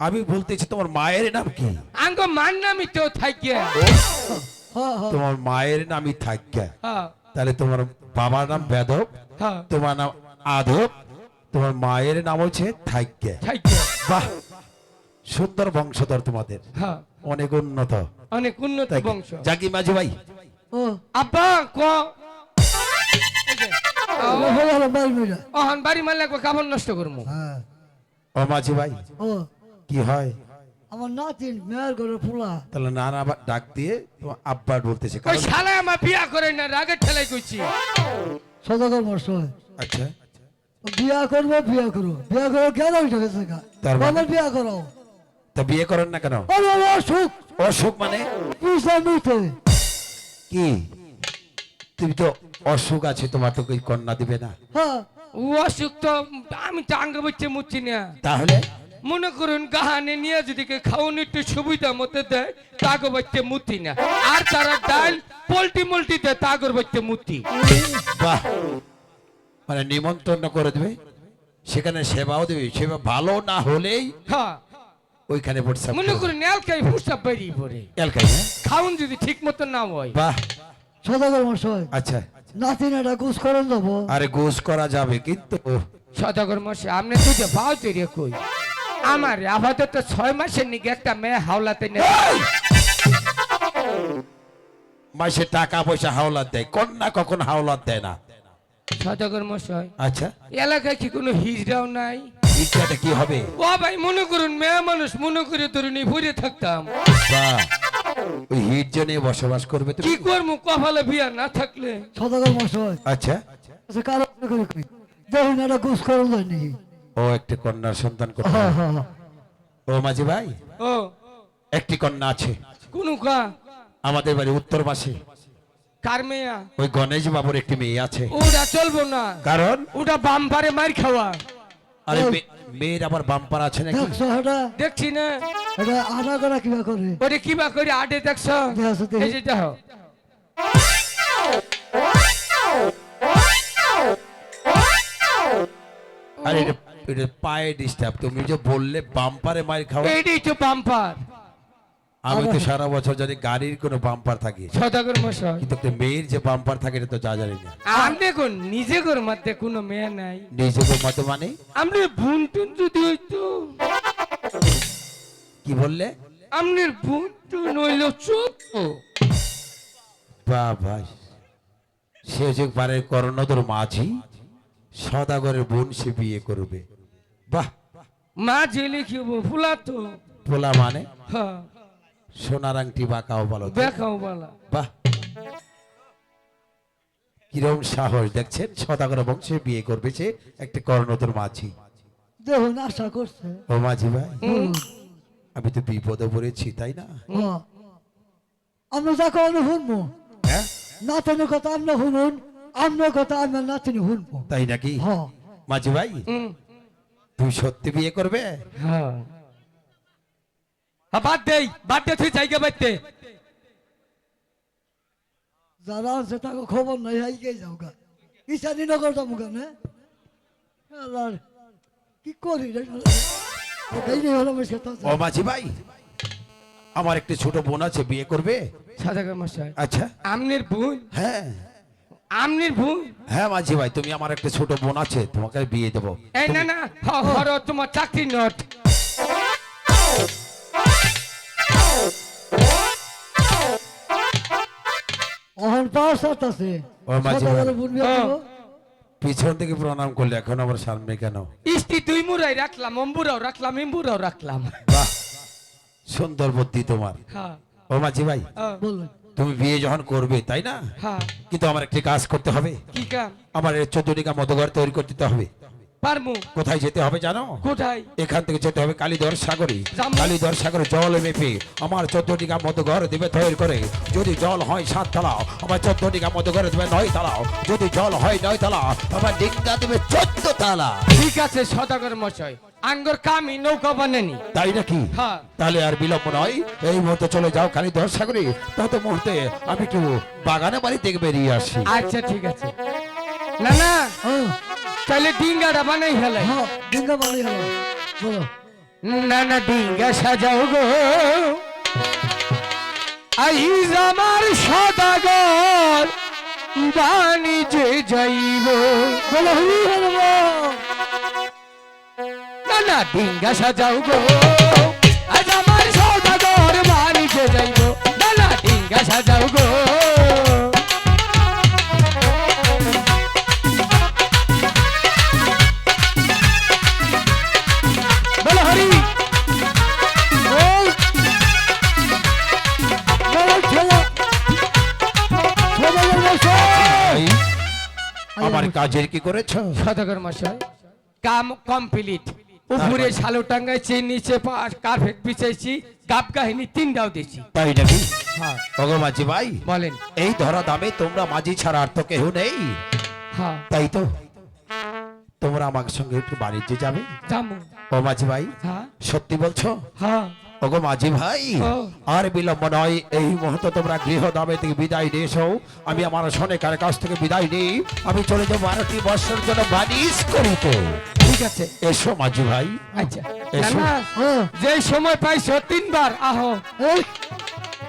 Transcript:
আমি বলতেছি তোমার মায়ের নাম কি আঙ্গ মান নামি তো থাকিয়া হ্যাঁ হ্যাঁ তোমার মায়ের নামই হ্যাঁ তাহলে তোমার বাবার নাম বেদব হ্যাঁ তোমার নাম আদব তোমার মায়ের নাম হচ্ছে থাকিয়া বাহ সুন্দর বংশধর তোমাদের হ্যাঁ অনেক উন্নত অনেক উন্নত বংশ জাকি মাঝি ভাই ও আব্বা ক হয়ে বাড়ি মারলে কাপড় নষ্ট করব হ্যাঁ ও মাঝি ভাই ও কি হয়? আমার নাতিন মেয়ের ঘরে ফুলা তাহলে নানা ডাক দিয়ে তোমার আব্বার বলতেছে ওই শালা আমার বিয়া করে না রাগের ঠেলাই সদাগর মশাই আচ্ছা। বিয়া করব বিয়া করব। বিয়া করো কেন তার মানে? বিয়া করো। তা বিয়ে করেন না কেন? অসুখ। অসুখ মানে? কি? তুমি তো অসুখ আছে তোমার তো কই কন্যা দিবে না। হ্যাঁ। অসুখ তো আমি তো আঙ্গ বচ্চে মুচ্ছি না। তাহলে? মনে করুন গাহানে নিয়ে যদি কে খাওয়ানো একটু সুবিধা মতো দেয় তাগো বাচ্চা মুতি না। আর তারা ডাল পোল্টি মোল্টি দেয় তাগর বাচ্চা মুতি। বাহ। মানে নিমন্ত্রণ করে দেবে। সেখানে সেবাও দেবে। সেবা ভালো না হলেই হ্যাঁ। ওইখানে পড়ছে মনে করুন এলকাই ফুসা বেরিয়ে পড়ে। এলকাই হ্যাঁ? খাউন যদি ঠিক মতো না হয়। বাহ। সদাগর মশাই আচ্ছা। নাতিন এটা গুছ করেন দেবো। আরে গোস করা যাবে কিন্তু সদাগর মশাই আপনি তুই যে পাও তৈরি কই। আমার আপাতত ছয় মাসের নিকে একটা মেয়ে হাওলাতে নেই। মাসে টাকা পয়সা হাওলাত দেয় কন্যা কখন হাওলাত দেয় না? সদাগর মশাই আচ্ছা। এলাকায় কি কোনো হিজড়াও নাই? কি হবে? ও ভাই মনে করুন মেয়ে মানুষ মনে করে ভরে থাকতাম। বাহ ওই বসবাস করবে তুমি? কি করব কপালে বিয়া না থাকলে? সদাগর মশাই। আচ্ছা। আচ্ছা দেখুন এটা নাকি? ও একটি কন্যার সন্তান করতে হ্যাঁ হ্যাঁ ও মাঝি ভাই? ও। একটি কন্যা আছে। কোন আমাদের বাড়ি উত্তর পাশে কার মেয়া? ওই গণেশ বাবুর একটি মেয়ে আছে। ওটা চলবো না। কারণ? ওটা বাম্পারে মার খাওয়া। আরে মেয়ের আবার বাম্পার আছে নাকি? দেখছ না। এটা আনা করা কিবা করে? ওরে কিবা করে আডে দেখছ? দেখছ এই যে এটা পায়ে ডিস্টার্ব তুমি যে বললে বাম্পারে মার খাও এইটাই তো বাম্পার আমি তো সারা বছর জানি গাড়ির কোনো বাম্পার থাকে। সদাগর মশাই। কিন্তু একটা মেয়ের যে বাম্পার থাকে এটা তো যা জানি না। আমি দেখুন নিজে ঘর মধ্যে কোনো মেয়ে নাই। নিজেকে মতো মানে? আপনি বোন টুন যদি হইতো। কি বললে? আপনার বোন টুন হইল চোখ। বা ভাই সে যে পারে করণদর মাঝি। সদাগরের বোন সে বিয়ে করবে। বাহ! মা কি হব ফুলা তো। পোলা মানে? হ্যাঁ। সোনার আংটি বাঁকাও বলো। দেখাও বলা বাহ! কিরম সাহস দেখছেন? সদাগর বংশে বিয়ে করবে সে একটা কর্ণদর মাঝি। দেখুন আশা করছে। ও মাঝি ভাই আমি তো বিপদে পড়েছি তাই না? হ্যাঁ। আমরা যা কখনো শুনব না নাতনের কথা আমরা শুনুন। আপনার কথা আমরা নাতিনি শুনব তাই নাকি? হ্যাঁ মাঝি ভাই তুই সত্যি বিয়ে করবে? হ্যাঁ। হ্যাঁ, বাদ দেই বাদ দে তুই জায়গা যারা আছে তাকে খবর নাই হাইকে যাও গা। ইসানি নগর যাব কি করি রে? এই রে হলো আমার সাথে। ও মাঝি ভাই আমার একটি ছোট বোন আছে বিয়ে করবে? মশাই। আচ্ছা। আমনের বোন? হ্যাঁ। আমনের বোন হ্যাঁ মাঝি ভাই তুমি আমার একটা ছোট বোন আছে তোমাকে বিয়ে দেবো। এই না না হর তোমার চাকরি নট। অহন পাওয়ার সাথ আছে। ও মাঝি ভাই। পিছন থেকে প্রণাম করলে এখন আবার সামনে কেন? ইস্তি তুই মুরাই রাখলাম অম্বুরাও রাখলাম ইম্বুরাও রাখলাম। বাহ সুন্দর বুদ্ধি তোমার। হ্যাঁ। ও মাঝি ভাই হ্যাঁ, বললেন তুমি বিয়ে যখন করবে তাই না? হ্যাঁ। কিন্তু আমার একটি কাজ করতে হবে। আমার চোদ্দ টিকা মতঘর তৈরি করতে হবে। পারমু কোথায় যেতে হবে জানো? কোথায়? এখান থেকে যেতে হবে কালীধর সাগরে। কালীধর সাগরে জল মেপে আমার চোদ্দ টিকা মতো ঘর দেবে তৈরি করে। যদি জল হয় সাত তালাও আমার চোদ্দ টিকা মতো ঘরে দেবে নয় তালাও যদি জল হয় নয় তালা আমার ডিঙ্গা দেবে চোদ্দ তালা। ঠিক আছে সদাগর মশাই। আঙ্গর কামি নৌকা বানানি। তাই নাকি? হ্যাঁ। তাহলে আর বিলম্ব নয়। এই মুহূর্তে চলে যাও কালীধর সাগরে। তত মুহূর্তে আমি একটু বাগানে বাড়ি থেকে বেরিয়ে আসি। আচ্ছা ঠিক আছে। না না হ্যাঁ। তাহলে ডিঙ্গাটা বানাই হেলাই হ্যাঁ ডিঙ্গা বাড়ি হলো বলো। নানা ডিঙ্গা সাজাও গো। আইজ আমার সদাগর বাণিজ্যে যাইব। বলো হরি হরি বল। নানা ডিঙ্গা সাজাও গো। আজ আমার সদাগর বাণিজ্যে যাইব। নানা ডিঙ্গা সাজাও গো। আমার কাজের কি করেছ? সদাগর মশাই কাম কমপ্লিট। উপরে শালো টাঙ্গাইছি নিচে কার্পেট বিছাইছি গাব কাহিনী তিনটাও দিছি তাই নাকি? হ্যাঁ। মাঝি ভাই বলেন। এই ধরা দামে তোমরা মাঝি ছাড়া আর তো কেউ নেই। হ্যাঁ। তাই তো? তোমরা আমার সঙ্গে একটু বাণিজ্যে যাবে। জামু ও মাঝি ভাই হ্যাঁ। সত্যি বলছো? হ্যাঁ। ওগো মাঝি ভাই আর বিলম্ব নয় এই মুহূর্তে তোমরা গৃহ দামে থেকে বিদায় নিয়ে এসো আমি আমার সনেকার কাছ থেকে বিদায় নিই। আমি চলে যাব বারোটি বর্ষের জন্য বানিস করিতে। ঠিক আছে। এসো মাঝি ভাই। আচ্ছা। হ্যাঁ। যে সময় পাইছো তিনবার আহো।